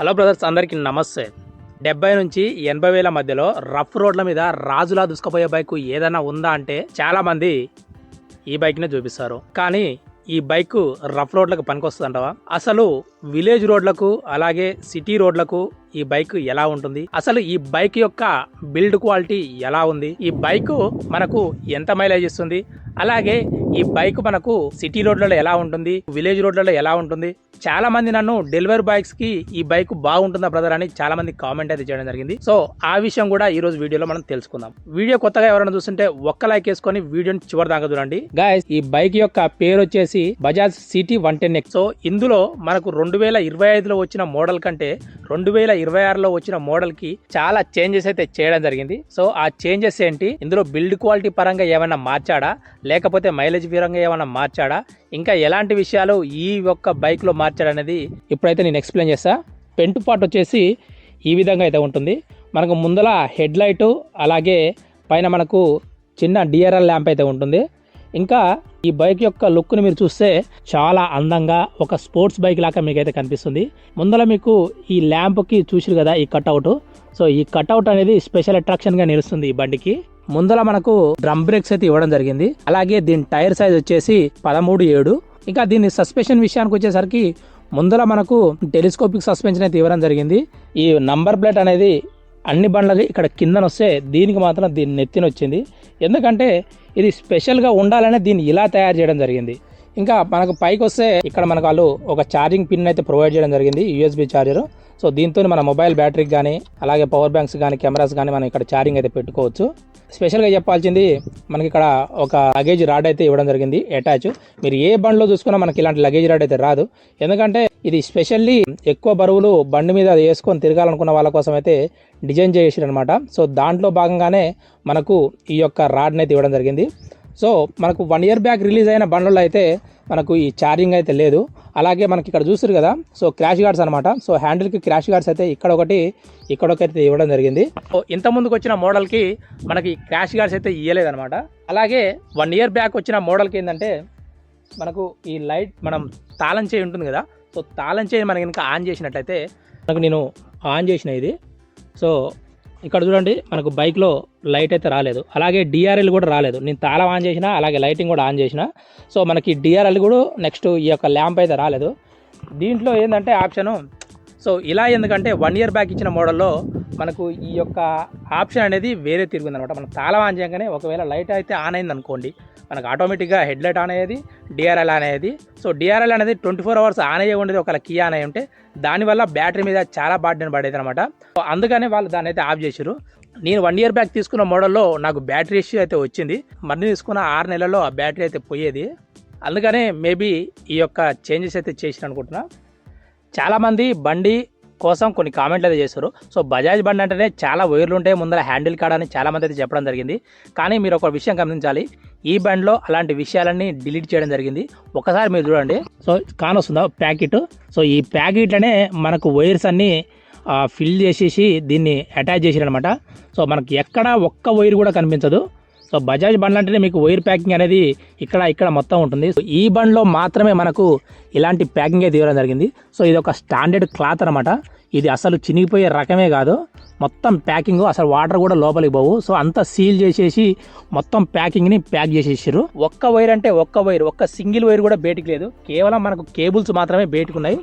Hello brothers అందరికీ నమస్తే. డెబ్బై నుంచి ఎనభై వేల మధ్యలో రఫ్ రోడ్ల మీద రాజులా దుసుకుపోయే బైక్ ఏదైనా ఉందా అంటే చాలా మంది ఈ బైక్నే చూపిస్తారు. కానీ ఈ బైక్ రఫ్ రోడ్లకు పనికొస్తుందంటవా? అసలు విలేజ్ రోడ్లకు అలాగే సిటీ రోడ్లకు ఈ బైక్ ఎలా ఉంటుంది? అసలు ఈ బైక్ యొక్క బిల్డ్ క్వాలిటీ ఎలా ఉంది? ఈ బైక్ మనకు ఎంత మైలేజ్ ఇస్తుంది? అలాగే ఈ బైక్ మనకు సిటీ రోడ్లలో ఎలా ఉంటుంది విలేజ్ రోడ్లలో ఎలా ఉంటుంది చాలా మంది నన్ను డెలివరీ బైక్స్కి ఈ బైక్ బాగుంటుందా బ్రదర్ అని చాలా మంది కామెంట్ అయితే చేయడం జరిగింది. సో ఆ విషయం కూడా ఈ రోజు వీడియోలో మనం తెలుసుకుందాం. వీడియో కొత్తగా ఎవరైనా చూస్తుంటే ఒక్క లైక్ వేసుకొని వీడియోని చివరి దాకా చూడండి. గాయస్ ఈ బైక్ యొక్క పేరు వచ్చేసి Bajaj city one ten so ఇందులో మనకు రెండు వేల ఇరవై ఐదులో వచ్చిన మోడల్ కంటే రెండు వేల ఇరవై ఆరులో వచ్చిన మోడల్కి చాలా చేంజెస్ అయితే చేయడం జరిగింది. సో ఆ చేంజెస్ ఏంటి? ఇందులో బిల్డ్ క్వాలిటీ పరంగా ఏమైనా మార్చాడా? లేకపోతే మైలేజ్ పరంగా ఏమైనా మార్చాడా? ఇంకా ఎలాంటి విషయాలు ఈ యొక్క బైక్లో మార్చాడనేది ఇప్పుడైతే నేను ఎక్స్ప్లెయిన్ చేస్తా. పెంట్ పార్ట్ వచ్చేసి ఈ విధంగా అయితే ఉంటుంది. మనకు ముందల హెడ్ లైటు అలాగే పైన మనకు చిన్న డిఆర్ఎల్ ల్యాంప్ అయితే ఉంటుంది. ఇంకా ఈ బైక్ యొక్క లుక్ని మీరు చూస్తే చాలా అందంగా ఒక స్పోర్ట్స్ బైక్ లాగా మీకైతే కనిపిస్తుంది. ముందర మీకు ఈ ల్యాంప్కి చూసిరు కదా ఈ కట్అవుట్ సో ఈ కట్అవుట్ అనేది స్పెషల్ అట్రాక్షన్గా నిలుస్తుంది ఈ బండికి. ముందర మనకు డ్రమ్ బ్రేక్స్ అయితే ఇవ్వడం జరిగింది. అలాగే దీని టైర్ సైజ్ వచ్చేసి పదమూడు ఏడు. ఇంకా దీని సస్పెన్షన్ విషయానికి వచ్చేసరికి ముందర మనకు టెలిస్కోపిక్ సస్పెన్షన్ అయితే ఇవ్వడం జరిగింది. ఈ నంబర్ ప్లేట్ అనేది అన్ని బండ్లకి ఇక్కడ కిందన వస్తే దీనికి మాత్రం దీని నెత్తిన వచ్చింది. ఎందుకంటే ఇది స్పెషల్గా ఉండాలనే దీన్ని ఇలా తయారు చేయడం జరిగింది. ఇంకా మనకు పైకి వస్తే ఇక్కడ మనకు వాళ్ళు ఒక ఛార్జింగ్ పిన్ అయితే ప్రొవైడ్ చేయడం జరిగింది యూఎస్బి ఛార్జర్ సో దీంతో మన మొబైల్ బ్యాటరీకి కానీ అలాగే పవర్ బ్యాంక్స్ కానీ కెమెరాస్ కానీ మనం ఇక్కడ ఛార్జింగ్ అయితే పెట్టుకోవచ్చు. స్పెషల్గా చెప్పాల్సింది మనకి ఇక్కడ ఒక లగేజ్ రాడ్ అయితే ఇవ్వడం జరిగింది అటాచ్ మీరు ఏ బండ్లో చూసుకున్నా మనకి ఇలాంటి లగేజ్ రాడ్ అయితే రాదు. ఎందుకంటే ఇది స్పెషల్లీ ఎక్కువ బరువులు బండి మీద వేసుకొని తిరగాలనుకున్న వాళ్ళ కోసం అయితే డిజైన్ చేసారు అనమాట సో దాంట్లో భాగంగానే మనకు ఈ యొక్క రాడ్ని అయితే ఇవ్వడం జరిగింది. సో మనకు వన్ ఇయర్ బ్యాక్ రిలీజ్ అయిన బండ్లలో అయితే మనకు ఈ ఛార్జింగ్ అయితే లేదు. అలాగే మనకి ఇక్కడ చూస్తారు కదా సో క్రాష్ గార్డ్స్ అనమాట సో హ్యాండిల్కి క్రాష్ గార్డ్స్ అయితే ఇక్కడ ఒకటి ఇక్కడ ఒకటి ఇవ్వడం జరిగింది. సో ఇంత ముందుకు వచ్చిన మోడల్కి మనకి క్రాష్ గార్డ్స్ అయితే ఇవ్వలేదన్నమాట అలాగే వన్ ఇయర్ బ్యాక్ వచ్చిన మోడల్కి ఏంటంటే మనకు ఈ లైట్ మనం తాళం చేయి ఉంటుంది కదా సో తాళం చేయి మనం ఇంకా ఆన్ చేసినట్టయితే మనకు నేను ఆన్ చేసిన ఇది. సో ఇక్కడ చూడండి మనకు బైక్లో లైట్ అయితే రాలేదు. అలాగే డిఆర్ఎల్ కూడా రాలేదు. నేను తాళం ఆన్ చేసిన అలాగే లైటింగ్ కూడా ఆన్ చేసిన. సో మనకి డిఆర్ఎల్ కూడా నెక్స్ట్ ఈ యొక్క ల్యాంప్ అయితే రాలేదు. దీంట్లో ఏంటంటే ఆప్షను సో ఇలా ఎందుకంటే వన్ ఇయర్ బ్యాక్ ఇచ్చిన మోడల్లో మనకు ఈ యొక్క ఆప్షన్ అనేది వేరే తిరుగుంది అనమాట మనం తాళం ఆన్ చేయగానే ఒకవేళ లైట్ అయితే ఆన్ అయింది అనుకోండి మనకు ఆటోమేటిక్గా హెడ్ లైట్ ఆన్ అయ్యేది డిఆర్ఎల్ ఆన్ అయ్యేది. సో డిఆర్ఎల్ అనేది ట్వంటీ ఫోర్ అవర్స్ ఆన్ అయ్యే ఉండేది ఒకవేళ కీ ఆన్ అయ్యి ఉంటే దానివల్ల బ్యాటరీ మీద చాలా బాధ్యత పడేది అనమాట సో అందుకనే వాళ్ళు దాన్ని అయితే ఆఫ్ చేశారు నేను వన్ ఇయర్ బ్యాక్ తీసుకున్న మోడల్లో నాకు బ్యాటరీ ఇష్యూ అయితే వచ్చింది. మళ్ళీ తీసుకున్న ఆరు నెలల్లో ఆ బ్యాటరీ అయితే పోయేది. అందుకనే మేబీ ఈ యొక్క చేంజెస్ అయితే చేసిన అనుకుంటున్నా. చాలామంది బండి కోసం కొన్ని కామెంట్లు అయితే చేస్తారు సో బజాజ్ బండి అంటేనే చాలా వైర్లు ఉంటాయి ముందర హ్యాండిల్ కాడ అని చాలామంది అయితే చెప్పడం జరిగింది. కానీ మీరు ఒక విషయం గమనించాలి ఈ బండిలో అలాంటి విషయాలన్నీ డిలీట్ చేయడం జరిగింది. ఒకసారి మీరు చూడండి. So కానొస్తుందా packet? సో ఈ ప్యాకెట్లనే మనకు వైర్స్ అన్నీ ఫిల్ చేసేసి దీన్ని అటాచ్ చేసిరనమాట సో మనకి ఎక్కడ ఒక్క వైర్ కూడా కనిపించదు. సో బజాజ్ బండ్లు అంటేనే మీకు వైర్ ప్యాకింగ్ అనేది ఇక్కడ ఇక్కడ మొత్తం ఉంటుంది. సో ఈ బండ్లో మాత్రమే మనకు ఇలాంటి ప్యాకింగ్ అయితే ఇవ్వడం జరిగింది. సో ఇది ఒక స్టాండర్డ్ క్లాత్ అనమాట ఇది అసలు చినిగిపోయే రకమే కాదు. మొత్తం ప్యాకింగ్ అసలు వాటర్ కూడా లోపలికి పోవు. సో అంతా సీల్ చేసేసి మొత్తం ప్యాకింగ్ని ప్యాక్ చేసేసారు ఒక్క వైర్ అంటే ఒక్క వైర్ ఒక్క సింగిల్ వైర్ కూడా బయటికి లేదు. కేవలం మనకు కేబుల్స్ మాత్రమే బయటకున్నాయి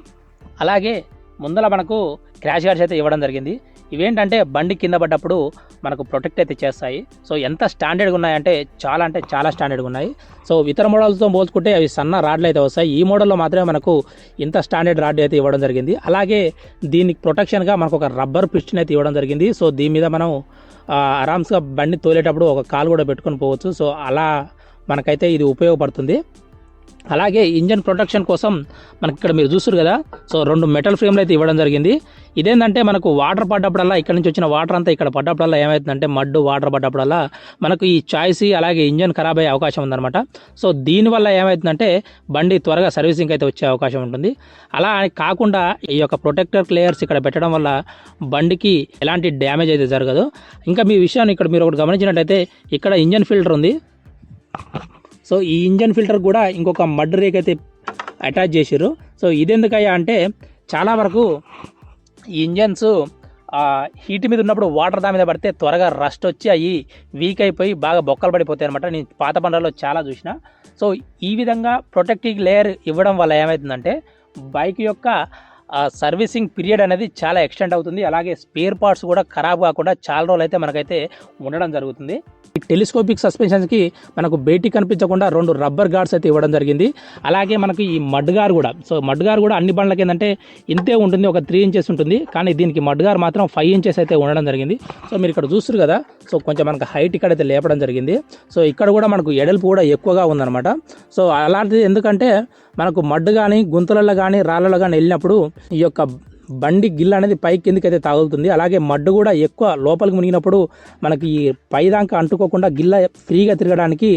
అలాగే ముందర మనకు క్రాష్ గార్డ్స్ అయితే ఇవ్వడం జరిగింది. ఇవేంటంటే బండి కింద పడ్డప్పుడు మనకు ప్రొటెక్ట్ అయితే చేస్తాయి. సో ఎంత స్టాండర్డ్గా ఉన్నాయంటే చాలా అంటే చాలా స్టాండర్డ్గా ఉన్నాయి. సో ఇతర మోడల్స్తో పోల్చుకుంటే అవి సన్న రాడ్లు అయితే వస్తాయి. ఈ మోడల్లో మాత్రమే మనకు ఇంత స్టాండర్డ్ రాడ్ అయితే ఇవ్వడం జరిగింది. అలాగే దీనికి ప్రొటెక్షన్గా మనకు ఒక రబ్బర్ పిస్టన్ అయితే ఇవ్వడం జరిగింది. సో దీని మీద మనం ఆరామ్స్గా బండి తోలేటప్పుడు ఒక కాలు కూడా పెట్టుకొని పోవచ్చు. సో అలా మనకైతే ఇది ఉపయోగపడుతుంది. అలాగే ఇంజన్ ప్రొటెక్షన్ కోసం మనకి ఇక్కడ మీరు చూస్తారు కదా. సో రెండు మెటల్ ఫ్రేమ్లు అయితే ఇవ్వడం జరిగింది. ఇదేంటంటే మనకు వాటర్ పడ్డప్పుడల్లా ఇక్కడ నుంచి వచ్చిన వాటర్ అంతా ఇక్కడ పడ్డప్పుడల్లా ఏమవుతుందంటే మడ్డు వాటర్ పడ్డప్పుడల్లా మనకు ఈ చాయిస్ అలాగే ఇంజన్ ఖరాబ్ అయ్యే అవకాశం ఉందన్నమాట. సో దీనివల్ల ఏమవుతుందంటే బండి త్వరగా సర్వీసింగ్ అయితే వచ్చే అవకాశం ఉంటుంది. అలా అని కాకుండా ఈ యొక్క ప్రొటెక్టర్ లేయర్స్ ఇక్కడ పెట్టడం వల్ల బండికి ఎలాంటి డ్యామేజ్ అయితే జరగదు. ఇంకా మీ విషయాన్ని ఇక్కడ మీరు ఒకటి గమనించినట్టయితే ఇక్కడ ఇంజన్ ఫిల్టర్ ఉంది. సో ఈ ఇంజన్ ఫిల్టర్ కూడా ఇంకొక మడ్ రేక్ అయితే అటాచ్ చేశారు సో ఇదెందుకయ్యా అంటే చాలా వరకు ఈ ఇంజన్స్ హీట్ మీద ఉన్నప్పుడు వాటర్ దాని మీద పడితే త్వరగా రస్ట్ వచ్చి అవి వీక్ అయిపోయి బాగా బొక్కలు పడిపోతాయి అనమాట నేను పాత బండ్లలో చాలా చూసిన. సో ఈ విధంగా ప్రొటెక్టివ్ లేయర్ ఇవ్వడం వల్ల ఏమవుతుందంటే బైక్ యొక్క ఆ సర్వీసింగ్ పీరియడ్ అనేది చాలా ఎక్స్టెండ్ అవుతుంది. అలాగే స్పేర్ పార్ట్స్ కూడా ఖరాబ్ కాకుండా చాలా రోజులు అయితే మనకైతే ఉండడం జరుగుతుంది. ఈ టెలిస్కోపిక్ సస్పెన్షన్స్కి మనకు బయటికి కనిపించకుండా రెండు రబ్బర్ గార్డ్స్ అయితే ఇవ్వడం జరిగింది. అలాగే మనకి ఈ మడ్గార్ కూడా సో మడ్గార్ కూడా అన్ని బండ్లకి ఏంటంటే ఇంతే ఉంటుంది ఒక త్రీ ఇంచెస్ ఉంటుంది. కానీ దీనికి మడ్గార్ మాత్రం ఫైవ్ ఇంచెస్ అయితే ఉండడం జరిగింది. సో మీరు ఇక్కడ చూస్తారు కదా సో కొంచెం మనకు హైట్ ఇక్కడ అయితే లేపడం జరిగింది. సో ఇక్కడ కూడా మనకు ఎడల్పు కూడా ఎక్కువగా ఉందన్నమాట. సో అలాంటిది ఎందుకంటే మనకు మడ్డు కానీ గుంతలలో కానీ రాళ్ళలో కానీ వెళ్ళినప్పుడు ఈ యొక్క బండి గిల్ల అనేది పై కిందకైతే తగులుతుంది అలాగే మడ్డు కూడా ఎక్కువ లోపలికి మునిగినప్పుడు మనకి ఈ పైదాకా అంటుకోకుండా గిల్ల ఫ్రీగా తిరగడానికి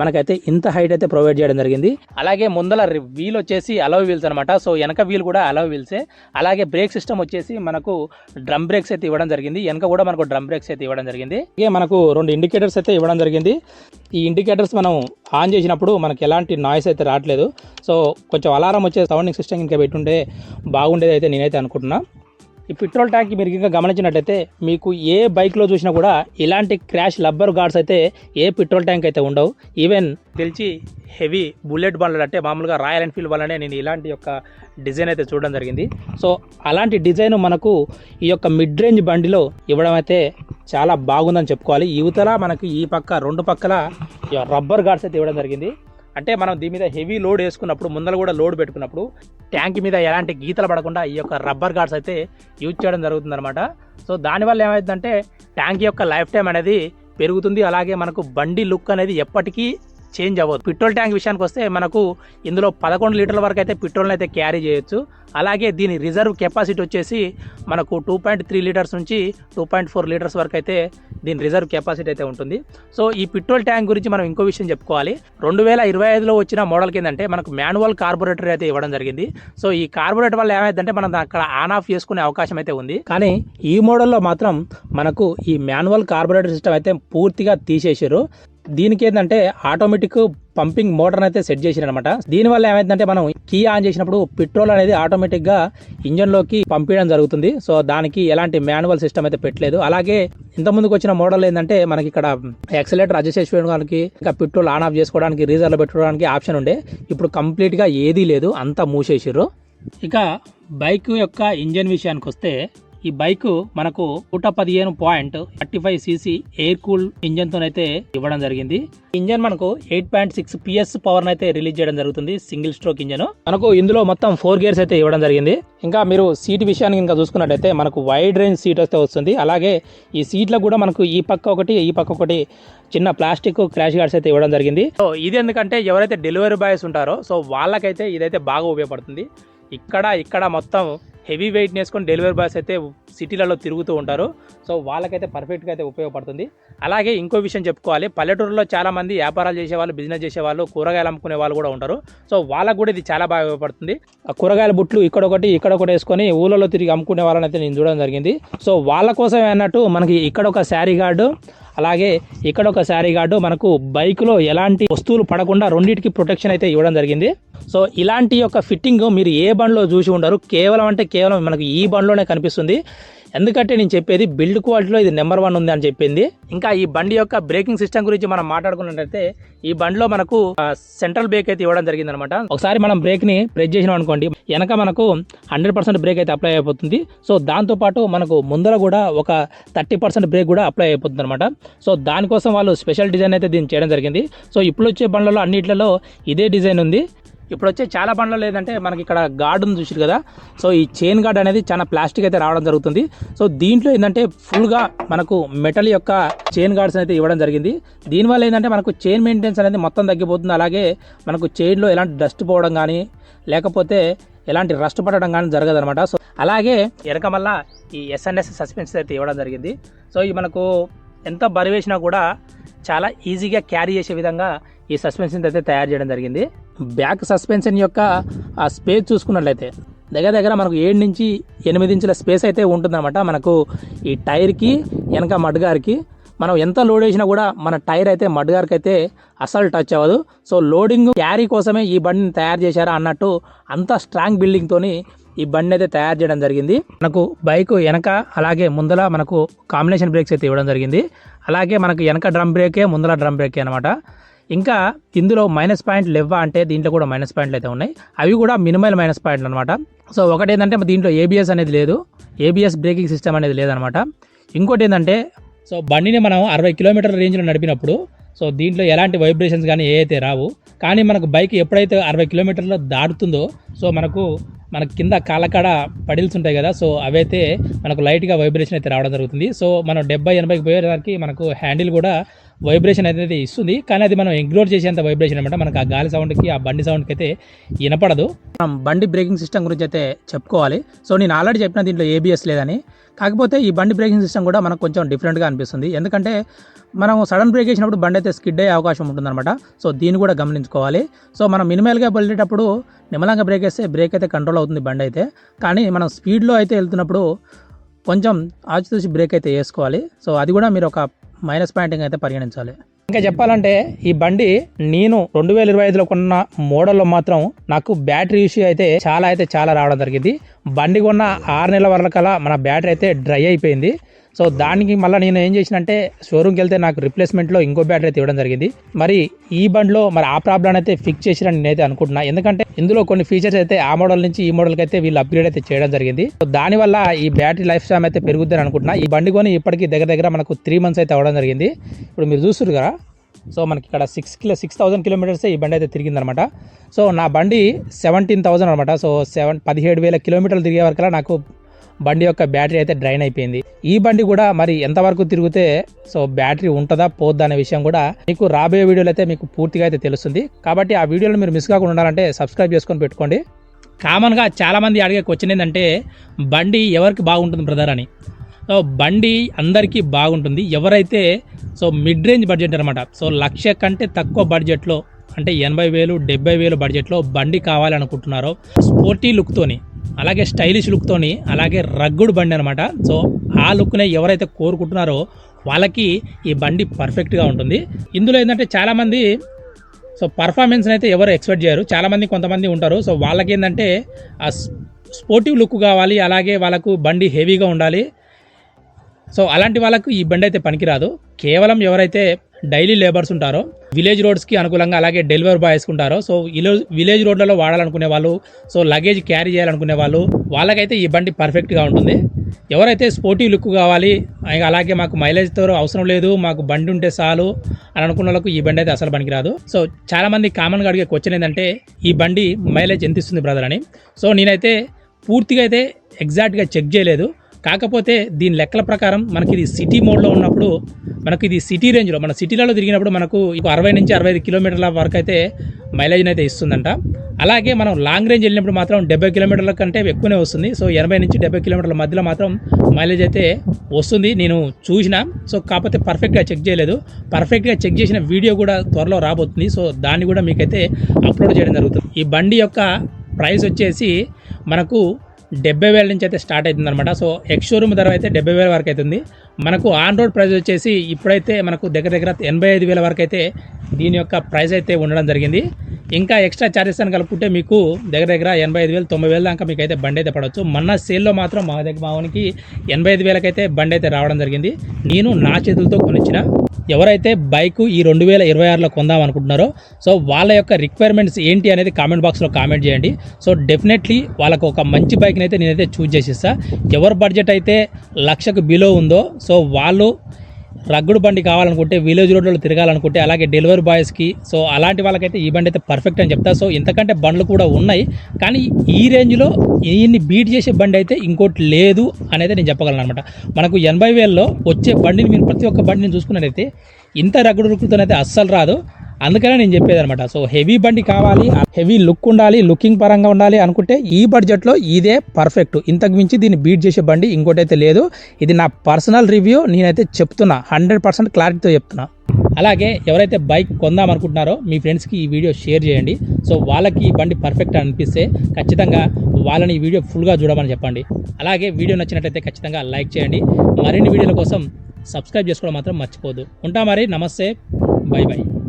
మనకైతే ఇంత హైట్ అయితే ప్రొవైడ్ చేయడం జరిగింది. అలాగే ముందల వీల్ వచ్చేసి అలవ్ వీల్స్ అనమాట సో వెనక వీల్ కూడా అలవ్ వీల్సే అలాగే బ్రేక్ సిస్టమ్ వచ్చేసి మనకు డ్రమ్ బ్రేక్స్ అయితే ఇవ్వడం జరిగింది. వెనక కూడా మనకు డ్రమ్ బ్రేక్స్ అయితే ఇవ్వడం జరిగింది. అలాగే మనకు రెండు ఇండికేటర్స్ అయితే ఇవ్వడం జరిగింది. ఈ ఇండికేటర్స్ మనం ఆన్ చేసినప్పుడు మనకి ఎలాంటి నాయిస్ అయితే రావట్లేదు. సో కొంచెం అలారం వచ్చే సౌండింగ్ సిస్టమ్ ఇంకా పెట్టుంటే బాగుండేది అయితే నేనైతే అనుకుంటున్నా. ఈ పెట్రోల్ ట్యాంక్ మీరు ఇంకా గమనించినట్లయితే మీకు ఏ బైక్లో చూసినా కూడా ఇలాంటి క్రాష్ లబ్బర్ గార్డ్స్ అయితే ఏ పెట్రోల్ ట్యాంక్ అయితే ఉండవు. ఈవెన్ తెలిసి హెవీ బుల్లెట్ బండ్లు అంటే మామూలుగా రాయల్ ఎన్ఫీల్డ్ వల్లనే నేను ఇలాంటి యొక్క డిజైన్ అయితే చూడడం జరిగింది. సో అలాంటి డిజైన్ మనకు ఈ యొక్క మిడ్ రేంజ్ బండిలో ఇవ్వడం అయితే చాలా బాగుందని చెప్పుకోవాలి. యువతల మనకి ఈ పక్క రెండు పక్కల రబ్బర్ గార్డ్స్ అయితే ఇవ్వడం జరిగింది. అంటే మనం దీని మీద హెవీ లోడ్ వేసుకున్నప్పుడు ముందర కూడా లోడ్ పెట్టుకున్నప్పుడు ట్యాంక్ మీద ఎలాంటి గీతలు పడకుండా ఈ యొక్క రబ్బర్ గార్డ్స్ అయితే యూజ్ చేయడం జరుగుతుంది అనమాట సో దానివల్ల ఏమైందంటే ట్యాంక్ యొక్క లైఫ్ టైం అనేది పెరుగుతుంది. అలాగే మనకు బండి లుక్ అనేది ఎప్పటికీ చేంజ్ అవ్వదు. పెట్రోల్ ట్యాంక్ విషయానికి వస్తే మనకు ఇందులో పదకొండు లీటర్ల వరకు అయితే పెట్రోల్ని అయితే క్యారీ చేయొచ్చు. అలాగే దీని రిజర్వ్ కెపాసిటీ వచ్చేసి మనకు టూ పాయింట్ త్రీ లీటర్స్ నుంచి టూ పాయింట్ ఫోర్ లీటర్స్ వరకు అయితే దీని రిజర్వ్ కెపాసిటీ అయితే ఉంటుంది. సో ఈ పెట్రోల్ ట్యాంక్ గురించి మనం ఇంకో విషయం చెప్పుకోవాలి. రెండు వేల ఇరవై ఐదులో వచ్చిన మోడల్కి ఏంటంటే మనకు మాన్యువల్ కార్బొరేటర్ అయితే ఇవ్వడం జరిగింది. సో ఈ కార్బొరేటర్ వల్ల ఏమైందంటే మనం అక్కడ ఆన్ ఆఫ్ చేసుకునే అవకాశం అయితే ఉంది. కానీ ఈ మోడల్లో మాత్రం మనకు ఈ మాన్యువల్ కార్బొరేటర్ సిస్టమ్ అయితే పూర్తిగా తీసేసారు దీనికి ఏంటంటే ఆటోమేటిక్ పంపింగ్ మోటార్ అయితే సెట్ చేసిరనమాట దీనివల్ల ఏమైందంటే మనం కీ ఆన్ చేసినప్పుడు పెట్రోల్ అనేది ఆటోమేటిక్గా ఇంజన్లోకి పంపించడం జరుగుతుంది. సో దానికి ఎలాంటి మాన్యువల్ సిస్టమ్ అయితే పెట్టలేదు. అలాగే ఇంత ముందుకు వచ్చిన మోడల్ ఏంటంటే మనకి ఇక్కడ ఎక్సలేటర్ అడ్జస్ట్ చేసుకోవడానికి ఇంకా పెట్రోల్ ఆన్ ఆఫ్ చేసుకోవడానికి రీజర్లో పెట్టుకోవడానికి ఆప్షన్ ఉండే. ఇప్పుడు కంప్లీట్గా ఏదీ లేదు. అంతా మూసేసిర్రు. ఇక బైక్ యొక్క ఇంజన్ విషయానికి వస్తే ఈ బైక్ మనకు నూట పదిహేను point thirty five CC air cool engine తోనైతే ఇవ్వడం జరిగింది. ఇంజన్ మనకు eight point six PS power అయితే రిలీజ్ చేయడం జరుగుతుంది సింగిల్ స్ట్రోక్ ఇంజన్. మనకు ఇందులో మొత్తం ఫోర్ గేర్స్ అయితే ఇవ్వడం జరిగింది. ఇంకా మీరు సీట్ విషయానికి ఇంకా చూసుకున్నట్టయితే మనకు వైడ్ రేంజ్ సీట్ వస్తే వస్తుంది. అలాగే ఈ సీట్లో కూడా మనకు ఈ పక్క ఒకటి ఈ పక్క ఒకటి చిన్న ప్లాస్టిక్ క్రాష్ గార్డ్స్ అయితే ఇవ్వడం జరిగింది. సో ఇది ఎందుకంటే ఎవరైతే డెలివరీ బాయ్స్ ఉంటారో సో వాళ్ళకైతే ఇదైతే బాగా ఉపయోగపడుతుంది. ఇక్కడ ఇక్కడ మొత్తం హెవీ వెయిట్ వేసుకొని డెలివరీ బాయ్స్ అయితే సిటీలలో తిరుగుతూ ఉంటారు. సో వాళ్ళకైతే పర్ఫెక్ట్గా అయితే ఉపయోగపడుతుంది. అలాగే ఇంకో విషయం చెప్పుకోవాలి. పల్లెటూరులో చాలామంది వ్యాపారాలు చేసేవాళ్ళు బిజినెస్ చేసేవాళ్ళు కూరగాయలు అమ్ముకునే వాళ్ళు కూడా ఉంటారు. సో వాళ్ళకు కూడా ఇది చాలా బాగా ఉపయోగపడుతుంది. ఆ కూరగాయల బుట్లు ఇక్కడ ఒకటి ఇక్కడ ఒకటి వేసుకొని ఊళ్ళలో తిరిగి అమ్ముకునే వాళ్ళని అయితే నేను చూడడం జరిగింది. సో వాళ్ళ కోసం అన్నట్టు మనకి ఇక్కడ ఒక శారీ గార్డు అలాగే ఇక్కడ ఒక శారీ గార్డు మనకు బైక్లో ఎలాంటి వస్తువులు పడకుండా రెండింటికి ప్రొటెక్షన్ అయితే ఇవ్వడం జరిగింది. సో ఇలాంటి యొక్క ఫిట్టింగ్ మీరు ఏ బండ్లో చూసి ఉండరు. కేవలం అంటే కేవలం మనకు ఈ బండ్లోనే కనిపిస్తుంది. ఎందుకంటే నేను చెప్పేది బిల్డ్ క్వాలిటీలో ఇది నెంబర్ వన్ ఉంది అని చెప్పింది. ఇంకా ఈ బండి యొక్క బ్రేకింగ్ సిస్టమ్ గురించి మనం మాట్లాడుకున్నట్టయితే ఈ బండిలో మనకు సెంట్రల్ బ్రేక్ అయితే ఇవ్వడం జరిగింది అనమాట ఒకసారి మనం బ్రేక్ని ప్రెస్ చేసినాం అనుకోండి వెనక మనకు హండ్రెడ్ పర్సెంట్ బ్రేక్ అయితే అప్లై అయిపోతుంది. సో దాంతోపాటు మనకు ముందర కూడా ఒక థర్టీ పర్సెంట్ బ్రేక్ కూడా అప్లై అయిపోతుంది అనమాట సో దానికోసం వాళ్ళు స్పెషల్ డిజైన్ అయితే దీన్ని చేయడం జరిగింది. సో ఇప్పుడు వచ్చే బండ్లలో అన్నిట్లలో ఇదే డిజైన్ ఉంది. ఇప్పుడు వచ్చే చాలా బండ్లు లేదంటే మనకి ఇక్కడ గార్డ్ ఉంది చూసారు కదా. సో ఈ చైన్ గార్డ్ అనేది చాలా ప్లాస్టిక్ అయితే రావడం జరుగుతుంది. సో దీంట్లో ఏంటంటే ఫుల్గా మనకు మెటల్ యొక్క చైన్ గార్డ్స్ అయితే ఇవ్వడం జరిగింది. దీనివల్ల ఏంటంటే మనకు చైన్ మెయింటెనెన్స్ అనేది మొత్తం తగ్గిపోతుంది. అలాగే మనకు చైన్లో ఎలాంటి డస్ట్ పోవడం కానీ లేకపోతే ఎలాంటి రస్ట్ పడడం కానీ జరగదు అనమాట సో అలాగే వెనక మళ్ళా ఈ ఎస్ఎన్ఎస్ సస్పెన్షన్ అయితే ఇవ్వడం జరిగింది. సో ఈ మనకు ఎంత బరివేసినా కూడా చాలా ఈజీగా క్యారీ చేసే విధంగా ఈ సస్పెన్షన్ అయితే తయారు చేయడం జరిగింది. బ్యాక్ సస్పెన్షన్ యొక్క ఆ స్పేస్ చూసుకున్నట్లయితే దగ్గర దగ్గర మనకు ఏడు నుంచి ఎనిమిది ఇంచుల స్పేస్ అయితే ఉంటుందన్నమాట. మనకు ఈ టైర్కి వెనక మడ్గారికి మనం ఎంత లోడ్ వేసినా కూడా మన టైర్ అయితే మడ్గారికి అయితే అసలు టచ్ అవ్వదు. సో లోడింగ్ క్యారీ కోసమే ఈ బండిని తయారు చేశారా అన్నట్టు అంత స్ట్రాంగ్ బిల్డింగ్తోని ఈ బండి అయితే తయారు చేయడం జరిగింది. మనకు బైక్ వెనక అలాగే ముందల మనకు కాంబినేషన్ బ్రేక్స్ అయితే ఇవ్వడం జరిగింది. అలాగే మనకు వెనక డ్రమ్ బ్రేకే ముందల డ్రమ్ బ్రేకే అనమాట ఇంకా ఇందులో మైనస్ పాయింట్ ఇవ్వ అంటే దీంట్లో కూడా మైనస్ పాయింట్లు అయితే ఉన్నాయి. అవి కూడా మినిమల్ మైనస్ పాయింట్లు అనమాట సో ఒకటి ఏంటంటే దీంట్లో ఏబిఎస్ అనేది లేదు. ఏబిఎస్ బ్రేకింగ్ సిస్టమ్ అనేది లేదనమాట ఇంకోటి ఏంటంటే సో బండిని మనం అరవై కిలోమీటర్ల రేంజ్లో నడిపినప్పుడు సో దీంట్లో ఎలాంటి వైబ్రేషన్స్ కానీ ఏ అయితే రావు. కానీ మనకు బైక్ ఎప్పుడైతే అరవై కిలోమీటర్లు దాటుతుందో సో మనకు మన కింద కాలకాడ పడిల్స్ ఉంటాయి కదా సో అవైతే మనకు లైట్గా వైబ్రేషన్ అయితే రావడం జరుగుతుంది. సో మనం డెబ్బై ఎనభైకి పోయేసరికి మనకు హ్యాండిల్ కూడా వైబ్రేషన్ అనేది ఇస్తుంది. కానీ అది మనం ఇగ్నోర్ చేసేంత వైబ్రేషన్ అనమాట మనకు ఆ గాలి సౌండ్కి ఆ బండి సౌండ్కి అయితే వినపడదు. మనం బండి బ్రేకింగ్ సిస్టమ్ గురించి అయితే చెప్పుకోవాలి. సో నేను ఆల్రెడీ చెప్పిన దీంట్లో ఏబిఎస్ లేదని. కాకపోతే ఈ బండి బ్రేకింగ్ సిస్టమ్ కూడా మనకు కొంచెం డిఫరెంట్గా అనిపిస్తుంది. ఎందుకంటే మనం సడన్ బ్రేక్ వేసినప్పుడు బండి అయితే స్కిడ్ అయ్యే అవకాశం ఉంటుందన్నమాట. సో దీన్ని కూడా గమనించుకోవాలి. సో మనం మినిమల్గా వెళ్ళేటప్పుడు నిమ్మలంగా బ్రేక్ వేస్తే బ్రేక్ అయితే కంట్రోల్ అవుతుంది బండి అయితే. కానీ మనం స్పీడ్లో అయితే వెళ్తున్నప్పుడు కొంచెం ఆచితూచి బ్రేక్ అయితే వేసుకోవాలి. సో అది కూడా మీరు ఒక మైనస్ పాయింటింగ్ అయితే పరిగణించాలి. ఇంకా చెప్పాలంటే ఈ బండి నేను రెండు వేల ఇరవై ఐదులో కొన్న మోడల్లో మాత్రం నాకు బ్యాటరీ ఇష్యూ అయితే చాలా అయితే చాలా రావడం జరిగింది. బండి కొన్న ఆరు నెలల వరకు మన బ్యాటరీ అయితే డ్రై అయిపోయింది. సో దానికి మళ్ళీ నేను ఏం చేసినంటే షోరూమ్కి వెళ్తే నాకు రిప్లేస్మెంట్లో ఇంకో బ్యాటరీ అయితే ఇవ్వడం జరిగింది. మరి ఈ బండ్లో మరి ఆ ప్రాబ్లం అయితే ఫిక్స్ చేసిరని నేనైతే అనుకుంటున్నా. ఎందుకంటే ఇందులో కొన్ని ఫీచర్స్ అయితే ఆ మోడల్ నుంచి ఈ మోడల్కి అయితే వీళ్ళు అప్గ్రేడ్ అయితే చేయడం జరిగింది. సో దానివల్ల ఈ బ్యాటరీ లైఫ్ టైం అయితే పెరుగుద్దని అనుకుంటున్నా. ఈ బండి కొని ఇప్పటికీ దగ్గర దగ్గర మనకు త్రీ మంత్స్ అయితే అవ్వడం జరిగింది. ఇప్పుడు మీరు చూస్తున్నారు కదా సో మనకి ఇక్కడ six kilo six thousand kilometers ఈ బండి అయితే తిరిగిందనమాట సో నా బండి సెవెంటీన్ థౌసండ్ అనమాట సో సెవెన్ పదిహేడు వేల కిలోమీటర్లు తిరిగే వరకు నాకు బండి యొక్క బ్యాటరీ అయితే డ్రైన్ అయిపోయింది. ఈ బండి కూడా మరి ఎంతవరకు తిరిగితే సో బ్యాటరీ ఉంటుందా పోద్దా అనే విషయం కూడా మీకు రాబోయే వీడియోలో అయితే మీకు పూర్తిగా అయితే తెలుస్తుంది. కాబట్టి ఆ వీడియోలు మీరు మిస్ కాకుండా ఉండాలంటే సబ్స్క్రైబ్ చేసుకొని పెట్టుకోండి. కామన్గా చాలామంది అడిగే క్వశ్చన్ ఏంటంటే బండి ఎవరికి బాగుంటుంది బ్రదర్ అని. సో బండి అందరికీ బాగుంటుంది. ఎవరైతే సో మిడ్ రేంజ్ బడ్జెట్ అనమాట సో లక్ష కంటే తక్కువ బడ్జెట్లో అంటే ఎనభై వేలు డెబ్బై వేలు బడ్జెట్లో బండి కావాలనుకుంటున్నారో స్పోర్టీ లుక్తోని అలాగే స్టైలిష్ లుక్తోని అలాగే రగ్గుడు బండి అనమాట సో ఆ లుక్నే ఎవరైతే కోరుకుంటున్నారో వాళ్ళకి ఈ బండి పర్ఫెక్ట్గా ఉంటుంది. ఇందులో ఏంటంటే చాలామంది సో పర్ఫార్మెన్స్ని అయితే ఎవరు ఎక్స్పెక్ట్ చేయరు. చాలామంది కొంతమంది ఉంటారు. సో వాళ్ళకి ఏంటంటే ఆ స్పోర్టివ్ లుక్ కావాలి అలాగే వాళ్ళకు బండి హెవీగా ఉండాలి. సో అలాంటి వాళ్ళకు ఈ బండి అయితే పనికిరాదు. కేవలం ఎవరైతే డైలీ లేబర్స్ ఉంటారో విలేజ్ రోడ్స్కి అనుకూలంగా అలాగే డెలివరీ బాయ్స్ ఉంటారో సో విలేజ్ విలేజ్ రోడ్లలో వాడాలనుకునే వాళ్ళు సో లగేజ్ క్యారీ చేయాలనుకునే వాళ్ళు వాళ్ళకైతే ఈ బండి పర్ఫెక్ట్గా ఉంటుంది. ఎవరైతే స్పోర్టివ్ లుక్ కావాలి అలాగే మాకు మైలేజ్తో అవసరం లేదు మాకు బండి ఉంటే చాలు అని అనుకున్న వాళ్ళకు ఈ బండి అయితే అసలు పనికిరాదు. సో చాలా మంది కామన్గా అడిగే క్వశ్చన్ ఏంటంటే ఈ బండి మైలేజ్ ఎంత ఇస్తుంది బ్రదర్ అని. సో నేనైతే పూర్తిగా అయితే ఎగ్జాక్ట్గా చెక్ చేయలేదు. కాకపోతే దీని లెక్కల ప్రకారం మనకి ఇది సిటీ మోడ్లో ఉన్నప్పుడు మనకి ఇది సిటీ రేంజ్లో మన సిటీలలో తిరిగినప్పుడు మనకు అరవై నుంచి అరవై ఐదు కిలోమీటర్ల వరకు అయితే మైలేజ్ని అయితే ఇస్తుందంట. అలాగే మనం లాంగ్ రేంజ్ వెళ్ళినప్పుడు మాత్రం డెబ్బై కిలోమీటర్ల కంటే ఎక్కువనే వస్తుంది. సో ఎనభై నుంచి డెబ్బై కిలోమీటర్ల మధ్యలో మాత్రం మైలేజ్ అయితే వస్తుంది. నేను చూసిన సో కాకపోతే పర్ఫెక్ట్గా చెక్ చేయలేదు. పర్ఫెక్ట్గా చెక్ చేసిన వీడియో కూడా త్వరలో రాబోతుంది. సో దాన్ని కూడా మీకైతే అప్లోడ్ చేయడం జరుగుతుంది. ఈ బండి యొక్క ప్రైస్ వచ్చేసి మనకు డెబ్బై వేల నుంచి అయితే స్టార్ట్ అవుతుంది అనమాట సో ఎక్స్ షోరూమ్ ధర అయితే డెబ్బై వేల వరకు అవుతుంది. మనకు ఆన్ రోడ్ ప్రైస్ వచ్చేసి ఇప్పుడైతే మనకు దగ్గర దగ్గర ఎనభై ఐదు వేల వరకు అయితే దీని యొక్క ప్రైస్ అయితే ఉండడం జరిగింది. ఇంకా ఎక్స్ట్రా ఛార్జెస్ అని కలుపుకుంటే మీకు దగ్గర దగ్గర ఎనభై ఐదు వేలు తొంభై వేల దాకా మీకు అయితే బండి అయితే పడవచ్చు. మొన్న సేల్లో మాత్రం మా దగ్గర మావనికి ఎనభై ఐదు వేలకైతే బండి అయితే రావడం జరిగింది. నేను నా చేతులతో కొనిచ్చిన. ఎవరైతే బైక్ ఈ రెండు వేల ఇరవై ఆరులో కొందాం అనుకుంటున్నారో సో వాళ్ళ యొక్క రిక్వైర్మెంట్స్ ఏంటి అనేది కామెంట్ బాక్స్లో కామెంట్ చేయండి. సో డెఫినెట్లీ వాళ్ళకు ఒక మంచి బైక్ని అయితే నేనైతే చూజ్ చేసిస్తా. ఎవరి బడ్జెట్ అయితే లక్షకు బిలో ఉందో సో వాళ్ళు రగ్గుడు బండి కావాలనుకుంటే విలేజ్ రోడ్లలో తిరగాలనుకుంటే అలాగే డెలివరీ బాయ్స్కి సో అలాంటి వాళ్ళకైతే ఈ బండి అయితే పర్ఫెక్ట్ అని చెప్తా. సో ఇంతకంటే బండ్లు కూడా ఉన్నాయి. కానీ ఈ రేంజ్లో ఈయన్ని బీట్ చేసే బండి అయితే ఇంకోటి లేదు అనేది నేను చెప్పగలను అనమాట మనకు ఎనభై వేలలో వచ్చే బండిని మీరు ప్రతి ఒక్క బండిని చూసుకున్నట్టయితే ఇంత రగుడు రుక్కుతోనైతే అస్సలు రాదు. అందుకనే నేను చెప్పేది అనమాట సో హెవీ బండి కావాలి హెవీ లుక్ ఉండాలి లుకింగ్ పరంగా ఉండాలి అనుకుంటే ఈ బడ్జెట్లో ఇదే పర్ఫెక్ట్. ఇంతకు మించి దీన్ని బీట్ చేసే బండి ఇంకోటి అయితే లేదు. ఇది నా పర్సనల్ రివ్యూ. నేనైతే చెప్తున్నా హండ్రెడ్ పర్సెంట్ క్లారిటీతో చెప్తున్నా. అలాగే ఎవరైతే బైక్ కొందాం అనుకుంటున్నారో మీ ఫ్రెండ్స్కి ఈ వీడియో షేర్ చేయండి. సో వాళ్ళకి ఈ బండి పర్ఫెక్ట్ అనిపిస్తే ఖచ్చితంగా వాళ్ళని ఈ వీడియో ఫుల్గా చూడమని చెప్పండి. అలాగే వీడియో నచ్చినట్లయితే ఖచ్చితంగా లైక్ చేయండి. మరిన్ని వీడియోల కోసం సబ్స్క్రైబ్ చేసుకోవడం మాత్రం మర్చిపోదు. ఉంటా మరి నమస్తే బై బై.